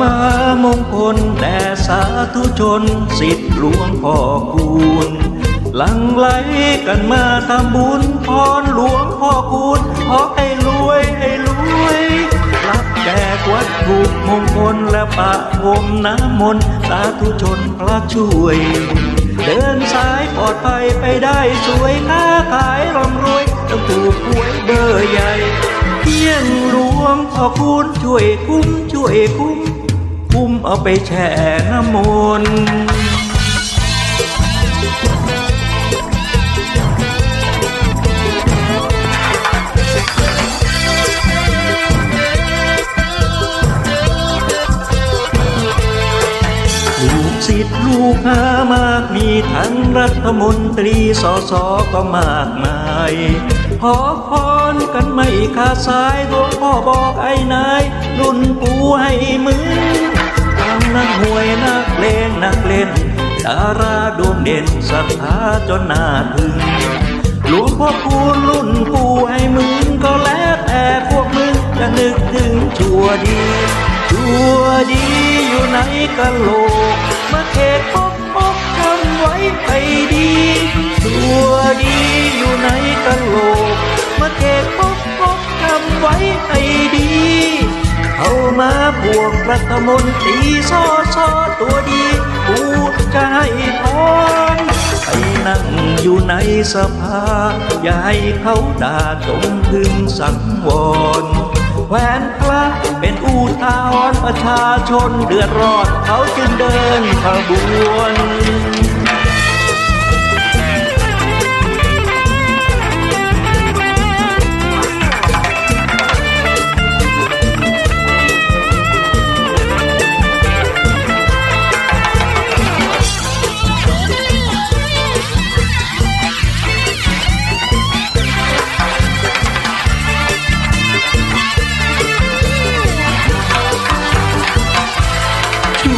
มามงคลแด่สาธุชนสิทธิหลวงพ่อคูณหลังไหลกันมาทำบุญพรหลวงพ่อคูณขอให้รวยให้รวยรับแจกวัตถุมงคลและปะพรมน้ำมนต์สาธุชนพระช่วย เดินสายปลอดภัยไปได้สวยค้าขายร่ำรวยต้องถูกหวยเบอร์ใหญ่เพียงหลวงพ่อคูณช่วยคุ้มช่วยคุ้ม คุ้มเอาไปแช่น้ำมนต์ลูกศิษย์ลูกหามากมีทั้งรัฐมนตรีสสก็มากมายขอพรกันไม่ขาดสายหลวงพ่อบอกไอ้นาย รุ่นปูให้มึงทั้ง นักมวยนักเลงนักเล่นดาราดวงเด่นศรัทธาจนน่าถึงหลวงพ่อคูณรุ่นปู่ให้มึงก็แล้วแต่พวกมึงจะนึกถึงชั่วดี ชั่วดีอยู่ในกะโลก มาเทศปกปกทำไว้ให้ดี ชั่วดีอยู่ในกะโลก มาเทศ วกรัฐมนตรีซอซอตัวดีกูจะให้พรไปนั่งอยู่ในสภา อย่าให้เขาด่าจงพึงสังวรแหวนพระเป็นอุทาหรณ์ประชาชนเดือดร้อนเขาจึงเดินขบวน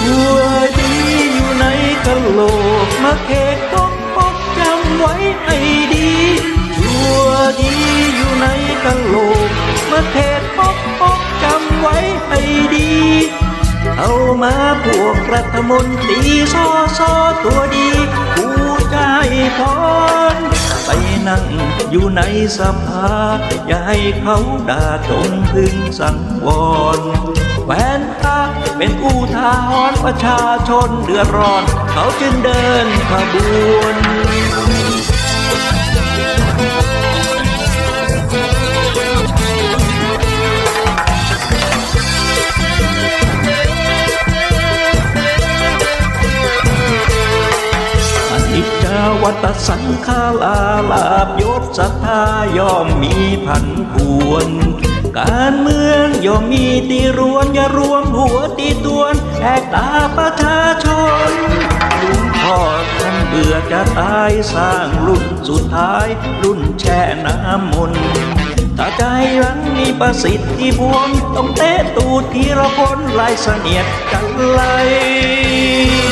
ชั่วดีอยู่ในกะโหลกมาเขกปกปกจำไว้ให้ดีชัวดีอยู่ในกะโหลกมาเขกปกปกจำไว้ให้ดี เอามาพวกรัฐมนตรีซอซอตัวดีกู พรไปนั่งอยู่ในสภาอย่าให้เขาด่าจงพึงสังวรแหวนตาเป็นอุทาหรณ์ประชาชนเดือดร้อน เขาจึงเดินขบวน วัตสังขาราลาบยศศรัทธาย่อมมีพันพวน การเมืองย่อมมีตีรวนอย่ารวมหัวตีตวนแอกตาประชาชนลุงพ่อท่านเบื่อจะตายสร้างรุ่นสุดท้าย รุ่นแช่น้ำมนต์ถ้าใจรังมีประสิทธิพลต้องเตะตูดทีละคนลายเสนียดกันไลย